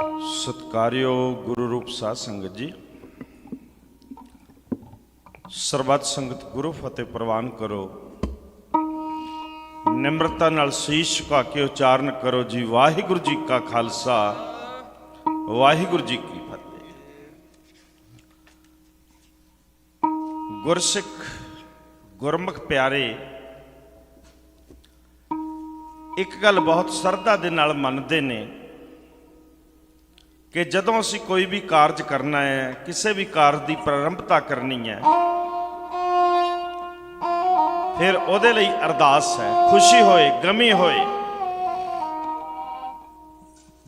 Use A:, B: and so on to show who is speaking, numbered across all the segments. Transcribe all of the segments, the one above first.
A: ਸਤਕਾਰਿਓ ਗੁਰੂ ਰੂਪ ਸਾਧ ਸੰਗਤ ਜੀ। ਸਰਬੱਤ ਸੰਗਤ ਗੁਰੂ ਫਤਿਹ ਪ੍ਰਵਾਨ ਕਰੋ। ਨਿਮਰਤਾ ਨਾਲ ਸੀਸ ਝੁਕਾ ਕੇ ਉਚਾਰਨ ਕਰੋ ਜੀ। ਵਾਹਿਗੁਰੂ ਜੀ ਕਾ ਖਾਲਸਾ, ਵਾਹਿਗੁਰੂ ਜੀ ਕੀ ਫਤਿਹ। ਗੁਰਸਿੱਖ, ਗੁਰਮੁਖ ਪਿਆਰੇ, ਇੱਕ ਗੱਲ ਬਹੁਤ ਸਰਦਾ ਦੇ ਨਾਲ ਮੰਨਦੇ ਨੇ। ਕਿ ਜਦੋਂ ਅਸੀਂ ਕੋਈ ਵੀ ਕਾਰਜ ਕਰਨਾ ਹੈ, ਕਿਸੇ ਵੀ ਕਾਰਜ ਦੀ ਪ੍ਰਾਰੰਭਤਾ ਕਰਨੀ ਹੈ, ਫਿਰ ਉਹਦੇ ਲਈ ਅਰਦਾਸ ਹੈ। ਖੁਸ਼ੀ ਹੋਏ, ਗਮੀ ਹੋਏ।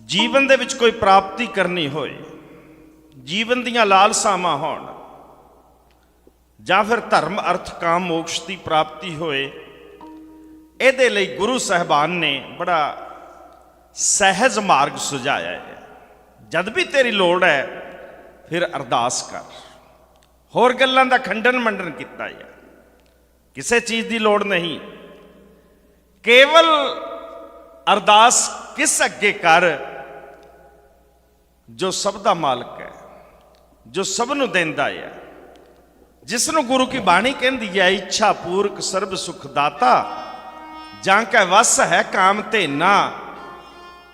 A: ਜੀਵਨ ਦੇ ਵਿੱਚ ਕੋਈ ਪ੍ਰਾਪਤੀ ਕਰਨੀ ਹੋਏ, ਜੀਵਨ ਦੀਆਂ ਲਾਲਸਾਵਾਂ ਹੋਣ, ਜਾਂ ਫਿਰ ਧਰਮ, ਅਰਥ, ਕਾਮ, ਮੋਕਸ਼ ਦੀ ਪ੍ਰਾਪਤੀ ਹੋਏ, ਇਹਦੇ ਲਈ ਗੁਰੂ ਸਾਹਿਬਾਨ ਨੇ ਬੜਾ ਸਹਿਜ ਮਾਰਗ ਸੁਝਾਇਆ ਹੈ। ਜਦ ਵੀ ਤੇਰੀ ਲੋੜ ਹੈ, ਫਿਰ ਅਰਦਾਸ ਕਰ। ਹੋਰ ਗੱਲਾਂ ਦਾ ਖੰਡਨ ਮੰਡਨ ਕੀਤਾ ਹੈ ਕਿਸੇ ਚੀਜ਼ ਦੀ ਲੋੜ ਨਹੀਂ। ਕੇਵਲ ਅਰਦਾਸ ਕਿਸ ਅੱਗੇ ਕਰ, ਜੋ ਸਭ ਦਾ ਮਾਲਕ ਹੈ, ਜੋ ਸਭ ਨੂੰ ਦਿੰਦਾ ਹੈ। ਜਿਸ ਨੂੰ ਗੁਰੂ ਕੀ ਬਾਣੀ ਕਹਿੰਦੀ ਹੈ, ਇੱਛਾ ਪੂਰਕ ਸਰਬ ਸੁਖ ਦਾਤਾ, ਜਾਂ ਕੈ ਵਸ ਹੈ ਕਾਮ ਤੇ ਨਾ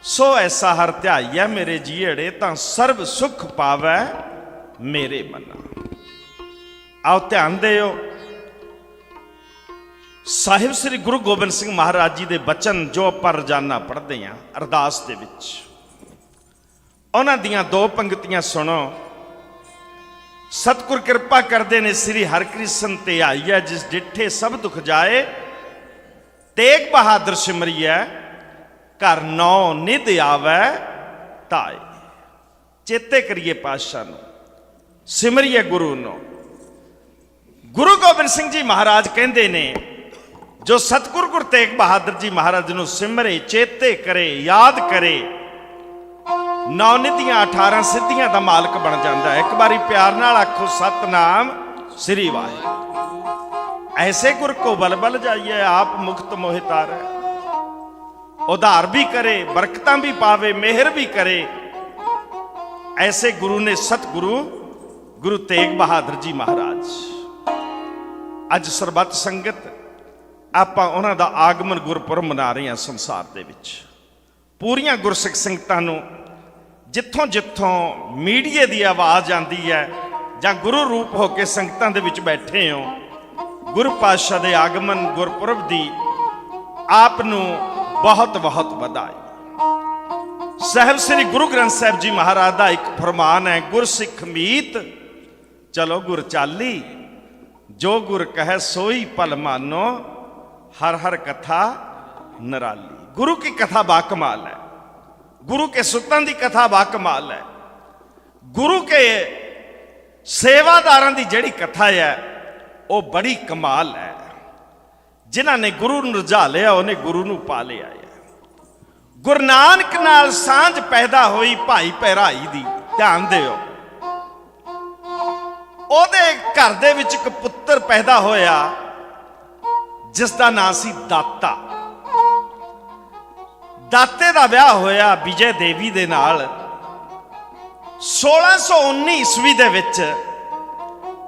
A: ਸੋ ਐਸਾ ਹਰ ਧਿਆਈਐ ਮੇਰੇ ਜੀੜੇ ਤਾਂ ਸਰਬ ਸੁਖ ਪਾਵੈ ਮੇਰੇ ਮਨਾ। ਆਓ ਧਿਆਨ ਦਿਓ। ਸਾਹਿਬ ਸ੍ਰੀ ਗੁਰੂ ਗੋਬਿੰਦ ਸਿੰਘ ਮਹਾਰਾਜ ਜੀ ਦੇ ਬਚਨ ਜੋ ਆਪਾਂ ਰੋਜ਼ਾਨਾ ਪੜ੍ਹਦੇ ਆਂ ਅਰਦਾਸ ਦੇ ਵਿੱਚ। ਉਹਨਾਂ ਦੀਆਂ ਦੋ ਪੰਕਤੀਆਂ ਸੁਣੋ। ਸਤਿਗੁਰ ਕਿਰਪਾ ਕਰਦੇ ਨੇ ਸ੍ਰੀ ਹਰਕ੍ਰਿਸ਼ਨ ਤੇ ਆਈਐ, ਜਿਸ ਡਿੱਠੇ ਸਭ ਦੁਖ ਜਾਏ। ਤੇਗ ਬਹਾਦਰ ਸਿਮਰਿਐ ਘਰ ਨੌ ਨਿਧ ਆਵੈ ਤਾਏ। ਚੇਤੇ ਕਰੀਏ ਪਾਤਸ਼ਾਹ ਨੂੰ। ਸਿਮਰਿਏ ਗੁਰੂ ਨੂੰ। ਗੁਰੂ ਗੋਬਿੰਦ ਸਿੰਘ ਜੀ ਮਹਾਰਾਜ ਕਹਿੰਦੇ ਨੇ, ਜੋ ਸਤਿਗੁਰ ਗੁਰ ਤੇਗ ਬਹਾਦਰ ਜੀ ਮਹਾਰਾਜ ਨੂੰ ਸਿਮਰੇ, ਚੇਤੇ ਕਰੇ, ਯਾਦ ਕਰੇ, ਨੌ ਨਿਧੀਆਂ 18 ਸਿੱਧੀਆਂ ਦਾ ਮਾਲਕ ਬਣ ਜਾਂਦਾ ਹੈ। ਇੱਕ ਵਾਰੀ ਪਿਆਰ ਨਾਲ ਆਖੋ, ਸਤਨਾਮ ਸ੍ਰੀ ਵਾਹਿਗੁਰੂ। ਐਸੇ ਗੁਰ ਕੋ ਬਲ ਬਲ ਜਾਈਏ ਆਪ ਮੁਕਤ ਮੋਹਿ ਤਾਰੈ ਉਧਾਰ ਵੀ ਕਰੇ, ਬਰਕਤਾਂ ਵੀ ਪਾਵੇ, ਮਿਹਰ ਵੀ ਕਰੇ। ਐਸੇ ਗੁਰੂ ਨੇ ਸਤਿਗੁਰੂ ਗੁਰੂ ਤੇਗ ਬਹਾਦਰ ਜੀ ਮਹਾਰਾਜ। ਅੱਜ ਸਰਬੱਤ ਸੰਗਤ, ਆਪਾਂ ਉਹਨਾਂ ਦਾ ਆਗਮਨ ਗੁਰਪੁਰਬ ਮਨਾ ਰਹੇ ਹਾਂ ਸੰਸਾਰ ਦੇ ਵਿੱਚ। ਪੂਰੀਆਂ ਗੁਰਸਿੱਖ ਸੰਗਤਾਂ ਨੂੰ ਜਿੱਥੋਂ ਜਿੱਥੋਂ ਮੀਡੀਏ ਦੀ ਆਵਾਜ਼ ਆਉਂਦੀ ਹੈ ਜਾਂ ਗੁਰੂ ਰੂਪ ਹੋ ਕੇ ਸੰਗਤਾਂ ਦੇ ਵਿੱਚ ਬੈਠੇ ਹੋ, ਗੁਰੂ ਪਾਤਸ਼ਾਹ ਦੇ ਆਗਮਨ ਗੁਰਪੁਰਬ ਦੀ ਆਪ ਨੂੰ ਬਹੁਤ ਬਹੁਤ ਵਧਾਈ। ਸਾਹਿਬ ਸ੍ਰੀ ਗੁਰੂ ਗ੍ਰੰਥ ਸਾਹਿਬ ਜੀ ਮਹਾਰਾਜ ਦਾ ਇੱਕ ਫਰਮਾਨ ਹੈ ਗੁਰਸਿੱਖ ਮੀਤ, ਚਲੋ ਗੁਰ ਚਾਲੀ, ਜੋ ਗੁਰ ਕਹੈ ਸੋਈ ਭਲ ਮਾਨੋ, ਹਰ ਹਰ ਕਥਾ ਨਰਾਲੀ। ਗੁਰੂ ਕੀ ਕਥਾ ਬਾ ਕਮਾਲ ਹੈ, ਗੁਰੂ ਕੇ ਸੁੱਤਾਂ ਦੀ ਕਥਾ ਬਾ ਕਮਾਲ ਹੈ। ਗੁਰੂ ਕੇ ਸੇਵਾਦਾਰਾਂ ਦੀ ਜਿਹੜੀ ਕਥਾ ਹੈ, ਉਹ ਬੜੀ ਕਮਾਲ ਹੈ। ਜਿਨ੍ਹਾਂ ਨੇ ਗੁਰੂ ਨੂੰ ਰਜਾ ਲਿਆ, ਉਹਨੇ ਗੁਰੂ ਨੂੰ ਪਾ ਲਿਆ ਹੈ। ਗੁਰੂ ਨਾਨਕ ਨਾਲ ਸਾਂਝ ਪੈਦਾ ਹੋਈ ਭਾਈ ਪਹਿਰਾਈ ਦੀ, ਧਿਆਨ ਦਿਓ। ਉਹਦੇ ਘਰ ਦੇ ਵਿੱਚ ਇੱਕ ਪੁੱਤਰ ਪੈਦਾ ਹੋਇਆ ਜਿਸ ਦਾ ਨਾਂ ਸੀ ਦਾਤਾ। ਦਾਤੇ ਦਾ ਵਿਆਹ ਹੋਇਆ ਵਿਜੇ ਦੇਵੀ ਦੇ ਨਾਲ। 1619 ਈਸਵੀ ਦੇ ਵਿੱਚ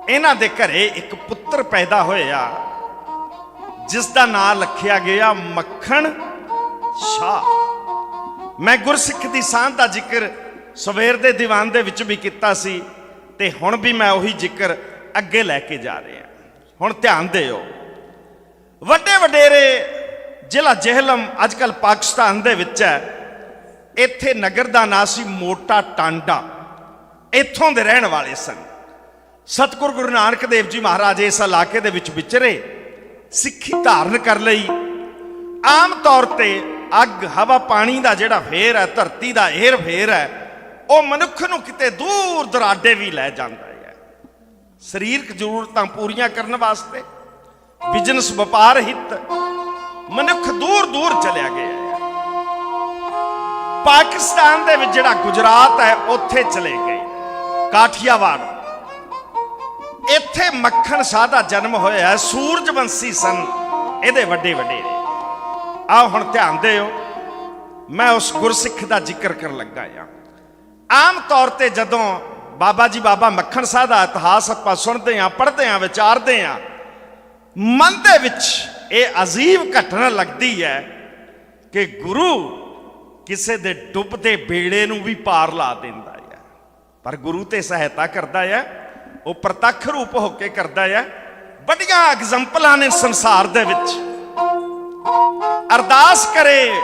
A: ਇਹਨਾਂ ਦੇ ਘਰੇ ਇੱਕ ਪੁੱਤਰ ਪੈਦਾ ਹੋਇਆ। ਜਿਸ ਦਾ ਨਾਮ ਰੱਖਿਆ ਗਿਆ ਮੱਖਣ ਸ਼ਾਹ। ਮੈਂ ਗੁਰਸਿੱਖ ਦੀ ਸਾਂਝ ਦਾ ਜ਼ਿਕਰ ਸਵੇਰ ਦੇ ਦੀਵਾਨ ਦੇ ਵਿੱਚ ਵੀ ਕੀਤਾ ਸੀ ਤੇ ਹੁਣ ਵੀ ਮੈਂ ਉਹੀ ਜ਼ਿਕਰ ਅੱਗੇ ਲੈ ਕੇ ਜਾ ਰਿਹਾ। ਹੁਣ ਧਿਆਨ ਦਿਓ। ਵੱਡੇ ਵਡੇਰੇ ਜ਼ਿਲ੍ਹਾ ਜਹਿਲਮ ਅੱਜ ਕੱਲ ਪਾਕਿਸਤਾਨ ਦੇ ਵਿੱਚ ਹੈ। ਇੱਥੇ ਨਗਰ ਦਾ ਨਾਂ ਸੀ ਮੋਟਾ ਟਾਂਡਾ। ਇੱਥੋਂ ਦੇ ਰਹਿਣ ਵਾਲੇ ਸਨ। ਸਤਿਗੁਰ ਗੁਰੂ ਨਾਨਕ ਦੇਵ ਜੀ ਮਹਾਰਾਜ ਇਸ ਇਲਾਕੇ ਦੇ ਵਿੱਚ ਵਿਚਰੇ। ਸਿੱਖੀ ਧਾਰਨ ਕਰ ਲਈ। ਆਮ ਤੌਰ ਤੇ ਅੱਗ, ਹਵਾ, ਪਾਣੀ ਦਾ ਜਿਹੜਾ ਫੇਰ ਹੈ, ਧਰਤੀ ਦਾ ਏਰ ਫੇਰ ਹੈ, ਉਹ ਮਨੁੱਖ ਨੂੰ ਕਿਤੇ ਦੂਰ ਦਰਾਡੇ ਵੀ ਲੈ ਜਾਂਦਾ ਹੈ। ਸਰੀਰਕ ਜ਼ਰੂਰਤਾਂ ਪੂਰੀਆਂ ਕਰਨ ਵਾਸਤੇ, ਬਿਜ਼ਨਸ, ਵਪਾਰ, ਹਿੱਤ, ਮਨੁੱਖ ਦੂਰ ਦੂਰ ਚਲਿਆ ਗਿਆ ਹੈ। ਪਾਕਿਸਤਾਨ ਦੇ ਵਿੱਚ ਜਿਹੜਾ ਗੁਜਰਾਤ ਹੈ, ਉੱਥੇ ਚਲੇ ਗਏ। ਕਾਠੀਆਵਾੜ ਇੱਥੇ ਮੱਖਣ ਸ਼ਾਹ ਦਾ ਜਨਮ ਹੋਇਆ ਸੂਰਜਵੰਸ਼ੀ ਸਨ। ਇਹਦੇ ਵੱਡੇ ਵੱਡੇ ਆਓ ਹੁਣ ਧਿਆਨ ਦਿਓ, ਮੈਂ ਉਸ ਗੁਰਸਿੱਖ ਦਾ ਜ਼ਿਕਰ ਕਰਨ ਲੱਗਾ ਆ ਆਮ ਤੌਰ ਤੇ ਜਦੋਂ ਬਾਬਾ ਜੀ ਬਾਬਾ ਮੱਖਣ ਸ਼ਾਹ ਦਾ ਇਤਿਹਾਸ ਆਪਾਂ ਸੁਣਦੇ ਆਂ ਪੜ੍ਹਦੇ ਆਂ ਵਿਚਾਰਦੇ ਆਂ ਮਨ ਦੇ ਵਿੱਚ ਇਹ ਅਜੀਬ ਘਟਨਾ ਲੱਗਦੀ ਹੈ ਕਿ ਗੁਰੂ ਕਿਸੇ ਦੇ ਡੁੱਬਦੇ ਬੇੜੇ ਨੂੰ ਵੀ ਪਾਰ ਲਾ ਦਿੰਦਾ ਹੈ। ਪਰ ਗੁਰੂ ਤੇ ਸਹਾਇਤਾ ਕਰਦਾ ਹੈ। ਉਹ ਪ੍ਰਤੱਖ ਰੂਪ ਹੋ ਕੇ ਕਰਦਾ ਹੈ ਵੱਡੀਆਂ ਐਗਜ਼ੰਪਲਾਂ ਨੇ ਸੰਸਾਰ ਦੇ ਵਿੱਚ। ਅਰਦਾਸ ਕਰੇ।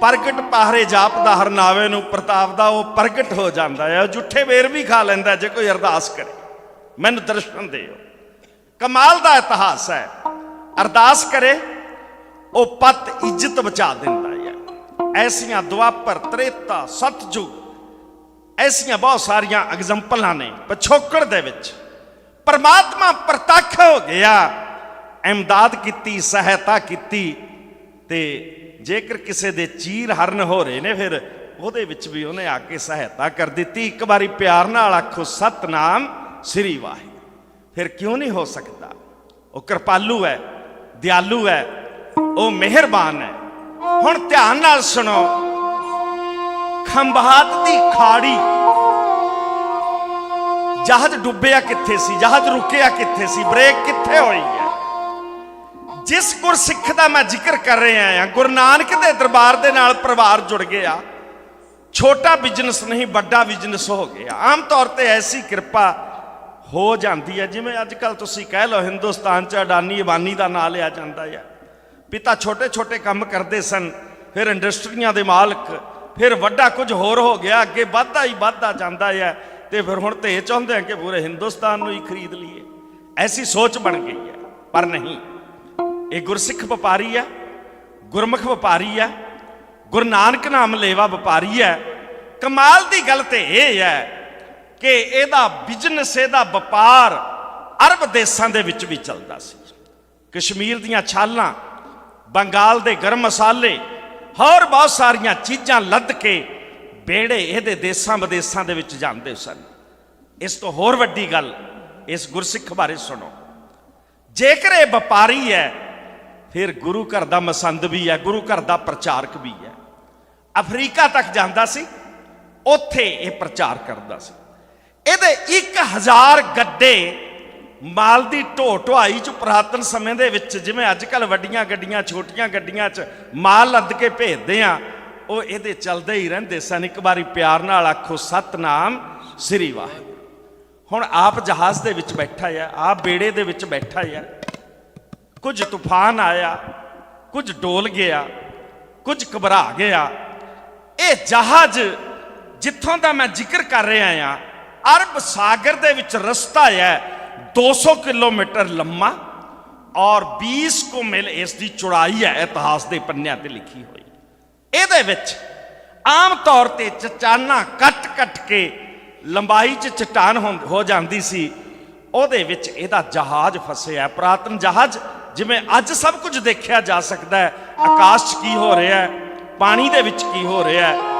A: ਪ੍ਰਗਟ ਪਾਹਰੇ ਜਾਪਦਾ ਹਰਨਾਵੇ ਨੂੰ ਪ੍ਰਤਾਪ ਦਾ ਉਹ ਪ੍ਰਗਟ ਹੋ ਜਾਂਦਾ ਹੈ ਉਹ ਜੁੱਠੇ ਵੇਰ ਵੀ ਖਾ ਲੈਂਦਾ ਜੇ ਕੋਈ ਅਰਦਾਸ ਕਰੇ। ਮੈਨੂੰ ਦਰਸ਼ਨ ਦਿਓ। ਕਮਾਲ ਦਾ ਇਤਿਹਾਸ ਹੈ। ਅਰਦਾਸ ਕਰੇ, ਉਹ ਪਤ ਇੱਜ਼ਤ ਬਚਾ ਦਿੰਦਾ ਹੈ ਐਸੀਆਂ ਦੁਆਪਰ ਤ੍ਰੇਤਾ ਸਤਜੁਗ ਐਸੀਆਂ ਬਹੁਤ ਸਾਰੀਆਂ ਐਗਜ਼ੰਪਲਾਂ ਨੇ ਪਛੋਕੜ ਦੇ ਵਿੱਚ। ਪਰਮਾਤਮਾ ਪ੍ਰਤੱਖ ਹੋ ਗਿਆ ਇਮਦਾਦ ਕੀਤੀ, ਸਹਾਇਤਾ ਕੀਤੀ ਤੇ ਜੇਕਰ ਕਿਸੇ ਦੇ ਚੀਰ ਹਰਨ ਹੋ ਰਹੇ ਨੇ, ਫਿਰ ਉਹਦੇ ਵਿੱਚ ਵੀ ਉਹਨੇ ਆ ਕੇ ਸਹਾਇਤਾ ਕਰ ਦਿੱਤੀ। ਇੱਕ ਵਾਰੀ ਪਿਆਰ ਨਾਲ ਆਖੋ, ਸਤਨਾਮ ਸ੍ਰੀ ਵਾਹਿਗੁਰੂ। ਫਿਰ ਕਿਉਂ ਨਹੀਂ ਹੋ ਸਕਦਾ? ਉਹ ਕਿਰਪਾਲੂ ਹੈ, ਦਿਆਲੂ ਹੈ, ਉਹ ਮਿਹਰਬਾਨ ਹੈ। ਹੁਣ ਧਿਆਨ ਨਾਲ ਸੁਣੋ ਖੰਭਾਤ ਦੀ ਖਾੜੀ। ਜਹਾਜ਼ ਡੁੱਬਿਆ ਕਿੱਥੇ ਸੀ? ਜਹਾਜ਼ ਰੁਕਿਆ ਕਿੱਥੇ ਸੀ? ਬ੍ਰੇਕ ਕਿੱਥੇ ਹੋਈ ਹੈ? ਜਿਸ ਗੁਰਸਿੱਖ ਦਾ ਮੈਂ ਜ਼ਿਕਰ ਕਰ ਰਿਹਾ ਹਾਂ, ਗੁਰੂ ਨਾਨਕ ਦੇ ਦਰਬਾਰ ਦੇ ਨਾਲ ਪਰਿਵਾਰ ਜੁੜ ਗਿਆ। ਛੋਟਾ ਬਿਜ਼ਨਸ ਨਹੀਂ, ਵੱਡਾ ਬਿਜ਼ਨਸ ਹੋ ਗਿਆ। ਆਮ ਤੌਰ ਤੇ ਐਸੀ ਕਿਰਪਾ ਹੋ ਜਾਂਦੀ ਹੈ, ਜਿਵੇਂ ਅੱਜ ਕੱਲ ਤੁਸੀਂ ਕਹਿ ਲਓ ਹਿੰਦੁਸਤਾਨ ਚ ਅਡਾਨੀ ਅਬਾਨੀ ਦਾ ਨਾਂ ਲਿਆ ਜਾਂਦਾ ਹੈ। ਪਿਤਾ ਛੋਟੇ ਛੋਟੇ ਕੰਮ ਕਰਦੇ ਸਨ, ਫਿਰ ਇੰਡਸਟਰੀਆਂ ਦੇ ਮਾਲਕ ਫਿਰ ਵੱਡਾ ਕੁਝ ਹੋਰ ਹੋ ਗਿਆ, ਅੱਗੇ ਵੱਧਦਾ ਹੀ ਵੱਧਦਾ ਜਾਂਦਾ ਹੈ ਤੇ ਫਿਰ ਹੁਣ ਤੇ ਇਹ ਚਾਹੁੰਦੇ ਆ ਕਿ ਪੂਰੇ ਹਿੰਦੁਸਤਾਨ ਨੂੰ ਹੀ ਖਰੀਦ ਲਈਏ। ਐਸੀ ਸੋਚ ਬਣ ਗਈ ਹੈ ਪਰ ਨਹੀਂ। ਇਹ ਗੁਰਸਿੱਖ ਵਪਾਰੀ ਹੈ ਗੁਰਮੁਖ ਵਪਾਰੀ ਹੈ ਗੁਰੂ ਨਾਨਕ ਨਾਮ ਲੇਵਾ ਵਪਾਰੀ ਹੈ ਕਮਾਲ ਦੀ ਗੱਲ ਤੇ ਇਹ ਹੈ ਕਿ ਇਹਦਾ ਬਿਜ਼ਨਸ ਇਹਦਾ ਵਪਾਰ ਅਰਬ ਦੇਸ਼ਾਂ ਦੇ ਵਿੱਚ ਵੀ ਚੱਲਦਾ ਸੀ। ਕਸ਼ਮੀਰ ਦੀਆਂ ਛਾਲਾਂ, ਬੰਗਾਲ ਦੇ ਗਰਮ ਮਸਾਲੇ ਹੋਰ ਬਹੁਤ ਸਾਰੀਆਂ ਚੀਜ਼ਾਂ ਲੱਦ ਕੇ ਬੇੜੇ ਇਹਦੇ ਦੇਸ਼ਾਂ ਵਿਦੇਸ਼ਾਂ ਦੇ ਵਿੱਚ ਜਾਂਦੇ ਸਨ। ਇਸ ਤੋਂ ਹੋਰ ਵੱਡੀ ਗੱਲ, ਇਸ ਗੁਰਸਿੱਖ ਬਾਰੇ ਸੁਣੋ। ਜੇਕਰ ਇਹ ਵਪਾਰੀ ਹੈ, ਫਿਰ ਗੁਰੂ ਘਰ ਦਾ ਮਸੰਦ ਵੀ ਹੈ, ਗੁਰੂ ਘਰ ਦਾ ਪ੍ਰਚਾਰਕ ਵੀ ਹੈ। ਅਫਰੀਕਾ ਤੱਕ ਜਾਂਦਾ ਸੀ, ਉੱਥੇ ਇਹ ਪ੍ਰਚਾਰ ਕਰਦਾ ਸੀ। ਇਹਦੇ 1000 ਗੱਡੇ ਮਾਲ ਦੀ ਢੋ ਢੁਆਈ ਚ ਪੁਰਾਤਨ ਸਮੇਂ ਦੇ ਵਿੱਚ ਜਿਵੇਂ ਅੱਜ ਕੱਲ ਵੱਡੀਆਂ ਗੱਡੀਆਂ, ਛੋਟੀਆਂ ਗੱਡੀਆਂ ਚ ਮਾਲ ਲੱਦ ਕੇ ਭੇਜਦੇ ਆ, ਉਹ ਇਹਦੇ ਚੱਲਦੇ ਹੀ ਰਹਿੰਦੇ ਸਨ। ਇੱਕ ਵਾਰੀ ਪਿਆਰ ਨਾਲ ਆਖੋ, ਸਤਨਾਮ ਸ੍ਰੀ ਵਾਹਿਗੁਰੂ। ਹੁਣ ਆਪ ਜਹਾਜ਼ ਦੇ ਵਿੱਚ ਬੈਠਾ ਆ, ਆਪ ਬੇੜੇ ਦੇ ਵਿੱਚ ਬੈਠਾ ਆ। ਕੁਝ ਤੂਫਾਨ ਆਇਆ, ਕੁਝ ਡੋਲ ਗਿਆ, ਕੁਝ ਘਬਰਾ ਗਿਆ। ਇਹ ਜਹਾਜ਼ ਜਿੱਥੋਂ ਦਾ ਮੈਂ ਜ਼ਿਕਰ ਕਰ ਰਿਹਾ ਆ, ਅਰਬ ਸਾਗਰ ਦੇ ਵਿੱਚ ਰਸਤਾ ਹੈ 200 ਕਿਲੋਮੀਟਰ ਲੰਮਾ ਔਰ 20 ਕੋ ਮਿਲ ਇਸ ਦੀ ਚੌੜਾਈ ਹੈ ਇਤਿਹਾਸ ਦੇ ਪੰਨਿਆਂ ਤੇ ਲਿਖੀ ਹੋਈ ਇਹਦੇ ਵਿੱਚ ਆਮ ਤੌਰ ਤੇ ਚਟਾਨਾਂ ਕੱਟ-ਕੱਟ ਕੇ ਲੰਬਾਈ 'ਚ ਚਟਾਨ ਹੋ- ਜਾਂਦੀ ਸੀ ਉਹਦੇ ਵਿੱਚ ਇਹਦਾ ਜਹਾਜ਼ ਫਸਿਆ ਪੁਰਾਤਨ ਜਹਾਜ਼ ਜਿਵੇਂ ਅੱਜ ਸਭ ਕੁਝ ਦੇਖਿਆ ਜਾ ਸਕਦਾ ਹੈ ਆਕਾਸ਼ 'ਚ ਕੀ ਹੋ ਰਿਹਾ ਹੈ ਪਾਣੀ ਦੇ ਵਿੱਚ ਕੀ ਹੋ ਰਿਹਾ ਹੈ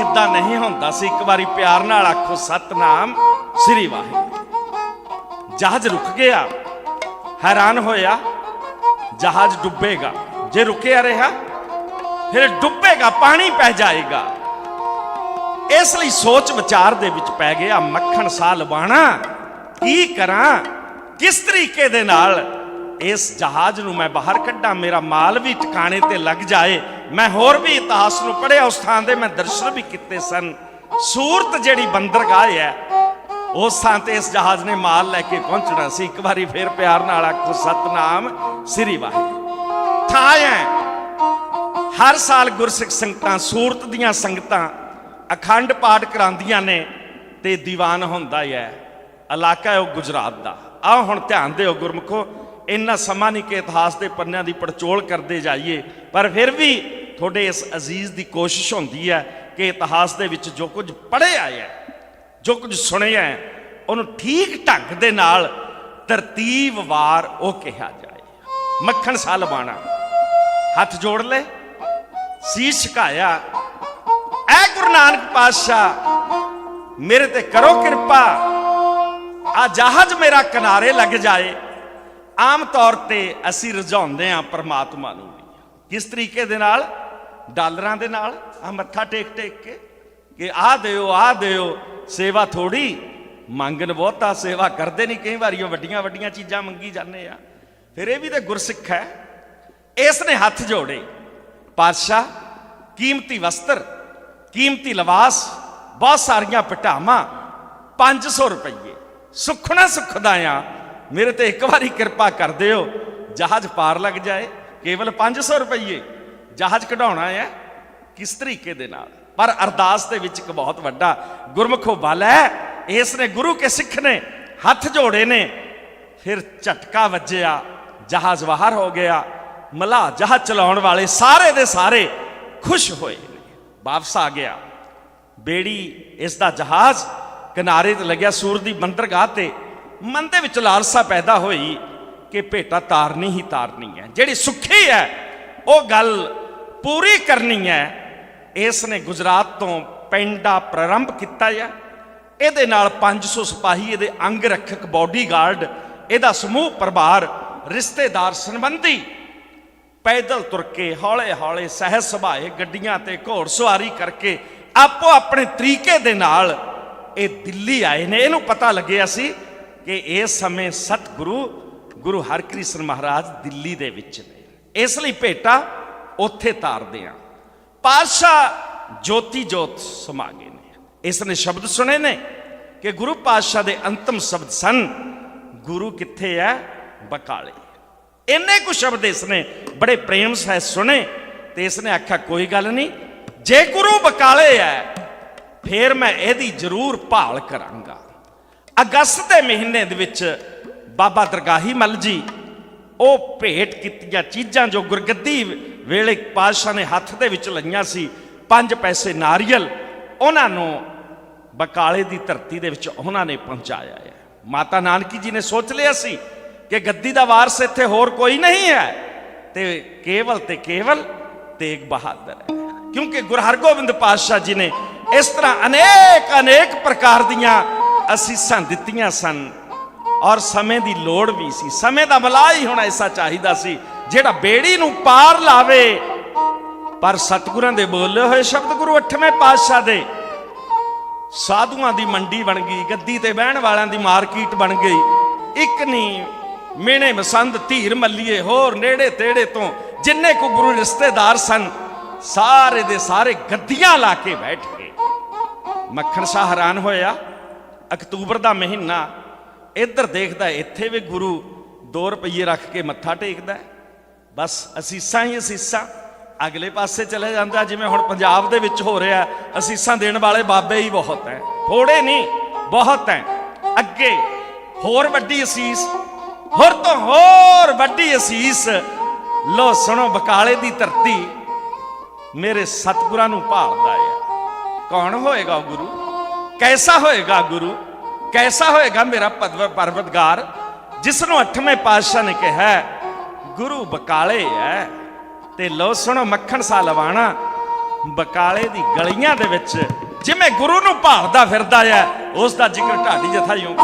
A: ਇਦਾਂ ਨਹੀਂ ਹੁੰਦਾ ਸੀ ਇੱਕ ਵਾਰੀ ਪਿਆਰ ਨਾਲ ਆਖੋ ਸਤਨਾਮ ਸ੍ਰੀ ਵਾਹਿਗੁਰੂ ਜਹਾਜ਼ ਰੁਕ ਗਿਆ। ਹੈਰਾਨ ਹੋਇਆ, ਜਹਾਜ਼ ਡੁੱਬੇਗਾ। ਜੇ ਰੁਕਿਆ ਰਿਹਾ, ਫਿਰ ਡੁੱਬੇਗਾ, ਪਾਣੀ ਪੈ ਜਾਏਗਾ। ਇਸ ਲਈ ਸੋਚ ਵਿਚਾਰ ਦੇ ਵਿੱਚ ਪੈ ਗਿਆ, ਮੱਖਣ ਸਾਹ ਲਵਾਣਾ, ਕੀ ਕਰਾਂ, ਕਿਸ ਤਰੀਕੇ ਦੇ ਨਾਲ ਇਸ ਜਹਾਜ਼ ਨੂੰ ਮੈਂ ਬਾਹਰ ਕੱਢਾਂ, ਮੇਰਾ ਮਾਲ ਵੀ ਟਿਕਾਣੇ ਤੇ ਲੱਗ ਜਾਏ। ਮੈਂ ਹੋਰ ਵੀ ਇਤਿਹਾਸ ਨੂੰ ਪੜ੍ਹਿਆ, ਉਸ ਥਾਂ ਦੇ ਮੈਂ ਦਰਸ਼ਨ ਵੀ ਕੀਤੇ ਸਨ। ਸੂਰਤ ਜਿਹੜੀ ਬੰਦਰਗਾਹ ਹੈ ਉਸ ਥਾਂ ਤੇ ਇਸ ਜਹਾਜ਼ ਨੇ ਮਾਲ ਲੈ ਕੇ ਪਹੁੰਚਣਾ ਸੀ। ਇੱਕ ਵਾਰੀ ਫੇਰ ਪਿਆਰ ਨਾਲ ਆਖੋ, ਸਤਨਾਮ ਸ੍ਰੀ ਵਾਹਿਗੁਰੂ। ਥਾਂ ਹੈ ਹਰ ਸਾਲ ਗੁਰਸਿੱਖ ਸੰਗਤਾਂ, ਸੂਰਤ ਦੀਆਂ ਸੰਗਤਾਂ ਅਖੰਡ ਪਾਠ ਕਰਾਉਂਦੀਆਂ ਨੇ ਤੇ ਦੀਵਾਨ ਹੁੰਦਾ ਹੀ ਹੈ ਇਲਾਕਾ ਹੈ ਉਹ ਗੁਜਰਾਤ ਦਾ। ਆਓ ਹੁਣ ਧਿਆਨ ਦਿਓ ਗੁਰਮੁਖੋ, ਇੰਨਾ ਸਮਾਂ ਨਹੀਂ ਕਿ ਇਤਿਹਾਸ ਦੇ ਪੰਨਿਆਂ ਦੀ ਪੜਚੋਲ ਕਰਦੇ ਜਾਈਏ, ਪਰ ਫਿਰ ਵੀ ਤੁਹਾਡੇ ਇਸ ਅਜ਼ੀਜ਼ ਦੀ ਕੋਸ਼ਿਸ਼ ਹੁੰਦੀ ਹੈ ਕਿ ਇਤਿਹਾਸ ਦੇ ਵਿੱਚ ਜੋ ਕੁਝ ਪੜ੍ਹਿਆ ਹੈ ਜੋ ਕੁਝ ਸੁਣਿਆ ਉਹਨੂੰ ਠੀਕ ਢੰਗ ਦੇ ਨਾਲ ਤਰਤੀਬਵਾਰ ਉਹ ਕਿਹਾ ਜਾਏ। ਮੱਖਣ ਸਾਹ ਲਵਾਣਾ ਹੱਥ ਜੋੜ ਲੈ। ਸੀਸ ਝੁਕਾਇਆ। ਐ ਗੁਰੂ ਨਾਨਕ ਪਾਤਸ਼ਾਹ, ਮੇਰੇ ਤੇ ਕਰੋ ਕਿਰਪਾ। ਆ ਜਹਾਜ਼ ਮੇਰਾ ਕਿਨਾਰੇ ਲੱਗ ਜਾਏ। ਆਮ ਤੌਰ ਤੇ ਅਸੀਂ ਰਜਾਉਂਦੇ ਆ ਪਰਮਾਤਮਾ ਨੂੰ ਵੀ। ਕਿਸ ਤਰੀਕੇ ਦੇ ਨਾਲ? ਡਾਲਰਾਂ ਦੇ ਨਾਲ। ਆ ਮੱਥਾ ਟੇਕ ਟੇਕ ਕੇ। ਕਿ ਆਹ ਦਿਓ ਆਹ ਦਿਓ। ਸੇਵਾ ਥੋੜੀ ਮੰਗਣ ਬਹੁਤਾ ਸੇਵਾ ਕਰਦੇ ਨਹੀਂ। ਕਈ ਵਾਰੀ ਉਹ ਵੱਡੀਆਂ ਵੱਡੀਆਂ ਚੀਜ਼ਾਂ ਮੰਗੀ ਜਾਂਦੇ ਆ। ਫਿਰ ਇਹ ਵੀ ਤੇ ਗੁਰਸਿੱਖ ਹੈ। ਇਸ ਨੇ ਹੱਥ ਜੋੜੇ। ਪਾਤਸ਼ਾਹ, ਕੀਮਤੀ ਵਸਤਰ, ਕੀਮਤੀ ਲਿਬਾਸ, ਬਹੁਤ ਸਾਰੀਆਂ ਪਟਾਵਾਂ 500 ਰੁਪਏ ਸੁਖਣਾ ਸੁਖਦਾ ਆ। ਮੇਰੇ ਤੇ ਇੱਕ ਵਾਰੀ ਕਿਰਪਾ ਕਰ ਦਿਓ। ਜਹਾਜ਼ ਪਾਰ ਲੱਗ ਜਾਏ। ਕੇਵਲ 500 ਰੁਪਏ ਜਹਾਜ਼ ਕਢਾਉਣਾ ਹੈ ਕਿਸ ਤਰੀਕੇ ਦੇ ਨਾਲ? ਪਰ ਅਰਦਾਸ ਦੇ ਵਿੱਚ ਇੱਕ ਬਹੁਤ ਵੱਡਾ ਗੁਰਮੁਖੋ ਬਲ ਹੈ। ਇਸ ਨੇ ਗੁਰੂ ਕੇ ਸਿੱਖ ਨੇ ਹੱਥ ਜੋੜੇ ਨੇ। ਫਿਰ ਝਟਕਾ ਵੱਜਿਆ, ਜਹਾਜ਼ ਬਾਹਰ ਹੋ ਗਿਆ। ਮਲਾ ਜਹਾਜ਼ ਚਲਾਉਣ ਵਾਲੇ ਸਾਰੇ ਦੇ ਸਾਰੇ ਖੁਸ਼ ਹੋਏ ਨੇ। ਵਾਪਸ ਆ ਗਿਆ। ਬੇੜੀ ਇਸ ਦਾ ਜਹਾਜ਼ ਕਿਨਾਰੇ ਤੇ ਲੱਗਿਆ। ਸੂਰ ਦੀ ਬੰਦਰਗਾਹ ਤੇ ਮਨ ਦੇ ਵਿੱਚ ਲਾਲਸਾ ਪੈਦਾ ਹੋਈ ਕਿ ਭੇਟਾ ਤਾਰਨੀ ਹੀ ਤਾਰਨੀ ਹੈ। ਜਿਹੜੀ ਸੁੱਖੀ ਹੈ, ਉਹ ਗੱਲ ਪੂਰੀ ਕਰਨੀ ਹੈ। ਇਸ ਨੇ ਗੁਜਰਾਤ ਤੋਂ ਪੈਂਡਾ ਪ੍ਰਾਰੰਭ ਕੀਤਾ ਹੈ ਇਹਦੇ ਨਾਲ 500 ਸਿਪਾਹੀ, ਇਹਦੇ ਅੰਗ ਰੱਖਕ ਬਾਡੀਗਾਰਡ ਇਹਦਾ ਸਮੂਹ ਪਰਿਵਾਰ, ਰਿਸ਼ਤੇਦਾਰ ਸੰਬੰਧੀ ਪੈਦਲ ਤੁਰ ਕੇ ਹੌਲੇ ਹੌਲੇ ਸਹਿਜ ਸੁਭਾਏ ਗੱਡੀਆਂ ਤੇ ਘੋੜ ਸਵਾਰੀ ਕਰਕੇ ਆਪੋ ਆਪਣੇ ਤਰੀਕੇ ਦੇ ਨਾਲ ਇਹ ਦਿੱਲੀ ਆਏ ਨੇ। ਇਹਨੂੰ ਪਤਾ ਲੱਗਿਆ ਸੀ ਕਿ ਇਸ ਸਮੇਂ ਸਤਿਗੁਰੂ, ਗੁਰੂ ਹਰਕ੍ਰਿਸ਼ਨ ਮਹਾਰਾਜ ਦਿੱਲੀ ਦੇ ਵਿੱਚ ਨੇ। ਇਸ ਲਈ ਭੇਟਾ ਉੱਥੇ ਤਾਰਦੇ ਆ। ਪਾਤਸ਼ਾਹ ਜੋਤੀ ਜੋਤ ਸਮਾ ਗਏ ਨੇ। ਇਸ ਨੇ ਸ਼ਬਦ ਸੁਣੇ ਨੇ ਕਿ ਗੁਰੂ ਪਾਤਸ਼ਾਹ ਦੇ ਅੰਤਮ ਸ਼ਬਦ ਸਨ, ਗੁਰੂ ਕਿੱਥੇ ਹੈ ਬਕਾਲੇ ਇੰਨੇ ਕੁ ਸ਼ਬਦ ਇਸ ਨੇ ਬੜੇ ਪ੍ਰੇਮ ਸਹਿ ਸੁਣੇ ਤੇ ਇਸ ਨੇ ਆਖਿਆ, ਕੋਈ ਗੱਲ ਨਹੀਂ, ਜੇ ਗੁਰੂ ਬਕਾਲੇ ਹੈ ਫੇਰ ਮੈਂ ਇਹਦੀ ਜ਼ਰੂਰ ਭਾਲ ਕਰਾਂਗਾ। ਅਗਸਤ ਦੇ ਮਹੀਨੇ ਦੇ ਵਿੱਚ ਬਾਬਾ ਦਰਗਾਹੀ ਮੱਲ ਜੀ ਉਹ ਭੇਟ ਕੀਤੀਆਂ ਚੀਜ਼ਾਂ ਜੋ ਗੁਰਗੱਦੀ ਵੇਲੇ ਪਾਤਸ਼ਾਹ ਨੇ ਹੱਥ ਦੇ ਵਿੱਚ ਲਈਆਂ ਸੀ, ਪੰਜ ਪੈਸੇ ਨਾਰੀਅਲ, ਉਹਨਾਂ ਨੂੰ ਬਕਾਲੇ ਦੀ ਧਰਤੀ ਦੇ ਵਿੱਚ ਉਹਨਾਂ ਨੇ ਪਹੁੰਚਾਇਆ ਹੈ। ਮਾਤਾ ਨਾਨਕੀ ਜੀ ਨੇ ਸੋਚ ਲਿਆ ਸੀ ਕਿ ਗੱਦੀ ਦਾ ਵਾਰਸ ਇੱਥੇ ਹੋਰ ਕੋਈ ਨਹੀਂ ਹੈ, ਤੇ ਕੇਵਲ ਤੇ ਕੇਵਲ ਤੇਗ ਬਹਾਦਰ ਹੈ। ਕਿਉਂਕਿ ਗੁਰੂ ਹਰਗੋਬਿੰਦ ਪਾਤਸ਼ਾਹ ਜੀ ਨੇ ਇਸ ਤਰ੍ਹਾਂ ਅਨੇਕ ਅਨੇਕ ਪ੍ਰਕਾਰ ਦੀਆਂ ਅਸੀਸਾਂ ਦਿੱਤੀਆਂ ਸਨ। ਔਰ ਸਮੇਂ ਦੀ ਲੋੜ ਵੀ ਸੀ। ਸਮੇਂ ਦਾ ਮਲਾਹ ਹੀ ਹੋਣਾ ਐਸਾ ਚਾਹੀਦਾ ਸੀ, ਜਿਹੜਾ ਬੇੜੀ ਨੂੰ ਪਾਰ ਲਾਵੇ। ਪਰ ਸਤਿਗੁਰਾਂ ਦੇ ਬੋਲੇ ਹੋਏ ਸ਼ਬਦ ਗੁਰੂ ਅੱਠਵੇਂ ਪਾਤਸ਼ਾਹ ਦੇ, ਸਾਧੂਆਂ ਦੀ ਮੰਡੀ ਬਣ ਗਈ, ਗੱਦੀ ਤੇ ਬਹਿਣ ਵਾਲਿਆਂ ਦੀ ਮਾਰਕੀਟ ਬਣ ਗਈ। ਇੱਕ ਨਹੀਂ ਮੇਣੇ ਮਸੰਦ ਧੀਰ ਮੱਲੀਏ, ਹੋਰ ਨੇੜੇ ਤੇੜੇ ਤੋਂ ਜਿੰਨੇ ਕੋ ਗੁਰੂ ਰਿਸ਼ਤੇਦਾਰ ਸਨ, ਸਾਰੇ ਦੇ ਸਾਰੇ ਗੱਦੀਆਂ ਲਾ ਕੇ ਬੈਠ ਗਏ। ਮੱਖਣ ਸ਼ਾਹ ਹੈਰਾਨ ਹੋਇਆ, ਅਕਤੂਬਰ ਦਾ ਮਹੀਨਾ ਇੱਧਰ ਦੇਖਦਾ ਇੱਥੇ ਵੀ ਗੁਰੂ 2 ਰੁਪਏ ਰੱਖ ਕੇ ਮੱਥਾ ਟੇਕਦਾ ਬਸ ਅਸੀਸਾਂ ਹੀ ਅਸੀਸਾਂ ਅਗਲੇ ਪਾਸੇ ਚਲੇ ਜਾਂਦਾ, ਜਿਵੇਂ ਹੁਣ ਪੰਜਾਬ ਦੇ ਵਿੱਚ ਹੋ ਰਿਹਾ ਅਸੀਸਾਂ ਦੇਣ ਵਾਲੇ ਬਾਬੇ ਹੀ ਬਹੁਤ ਹੈ। ਥੋੜੇ ਨਹੀਂ, ਬਹੁਤ ਹੈ। ਅੱਗੇ ਹੋਰ ਵੱਡੀ ਅਸੀਸ, ਹੋਰ ਤੋਂ ਹੋਰ ਵੱਡੀ ਅਸੀਸ। ਲੋ ਸੁਣੋ, ਬਕਾਲੇ ਦੀ ਧਰਤੀ ਮੇਰੇ ਸਤਿਗੁਰਾਂ ਨੂੰ ਭਾਲਦਾ ਹੈ। ਕੌਣ ਹੋਏਗਾ ਗੁਰੂ? ਕੈਸਾ ਹੋਏਗਾ ਗੁਰੂ? ਕੈਸਾ ਹੋਏਗਾ ਮੇਰਾ ਪਰਵਤਗਾਰ? ਜਿਸ ਨੂੰ ਅੱਠਵੇਂ ਪਾਤਸ਼ਾਹ ਨੇ ਕਿਹਾ, ਗੁਰੂ ਬਕਾਲੇ ਹੈ ਤੇ ਲੋ ਸੁਣੋ ਮੱਖਣ ਸਾ ਲਵਾਣਾ ਬਕਾਲੇ ਦੀ ਗਲੀਆਂ ਦੇ ਵਿੱਚ ਜਿਵੇਂ ਗੁਰੂ ਨੂੰ ਭਾਲਦਾ ਫਿਰਦਾ ਹੈ ਉਸ ਦਾ ਜ਼ਿਕਰ ਢਾਡੀ ਜਥਾ ਯੋਂ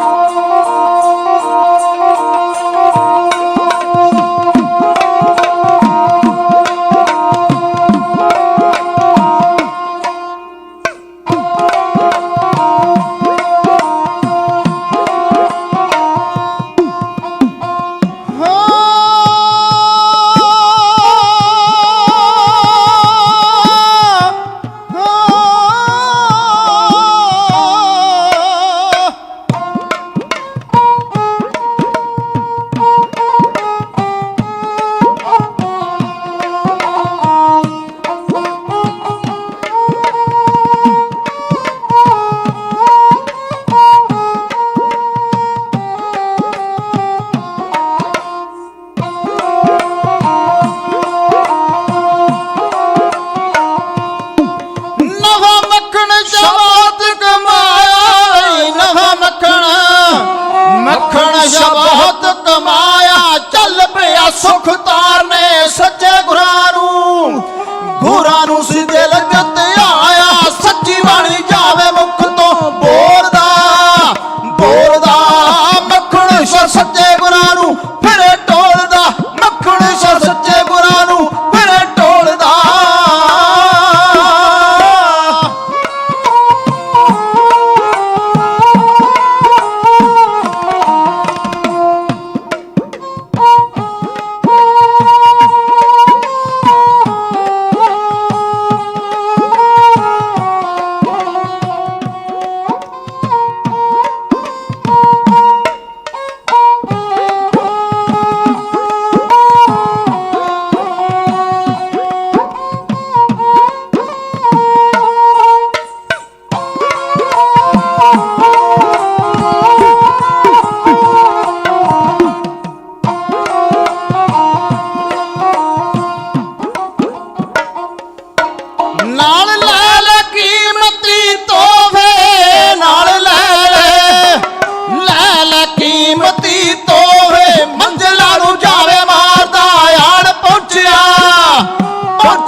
B: ਮੱਖਣ ਸ਼ਬਾਦ ਕਮਾਇਆ ਚੱਲ ਪਿਆ ਸੁਖ ਤਾਰਨੇ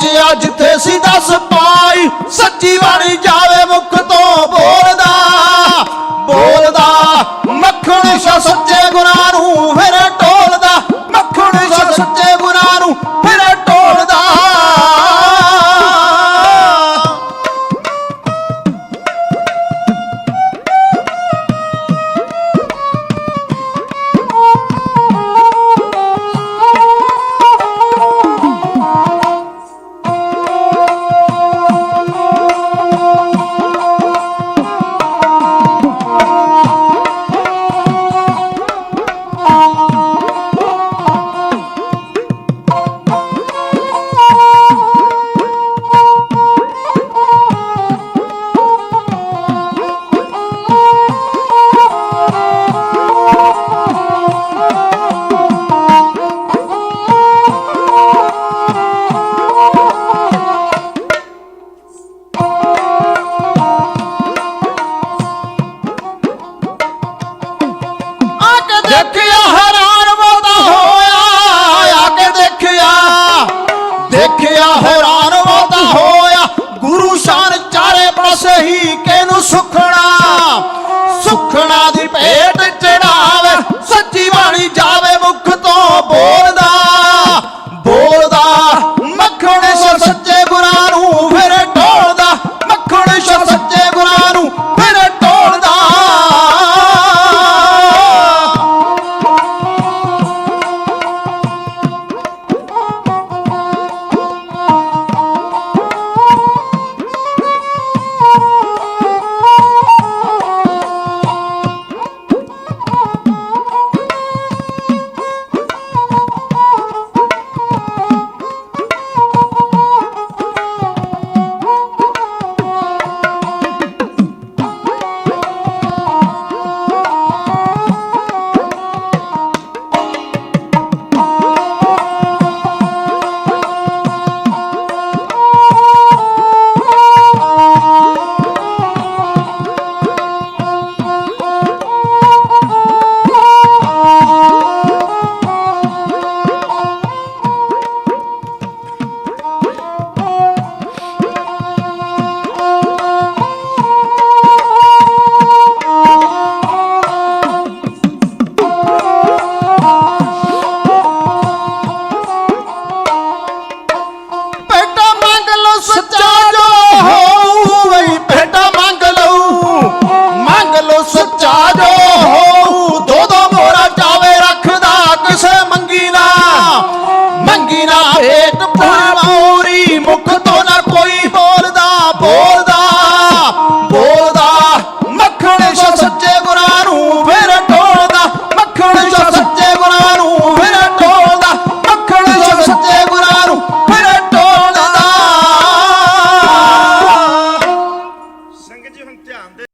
B: ਪਹੁੰਚਿਆ ਜਿੱਥੇ ਸੀ ਦੱਸ ਪਾਈ ਸੱਚੀ ਵਾਲੀ ਜਾਵੇ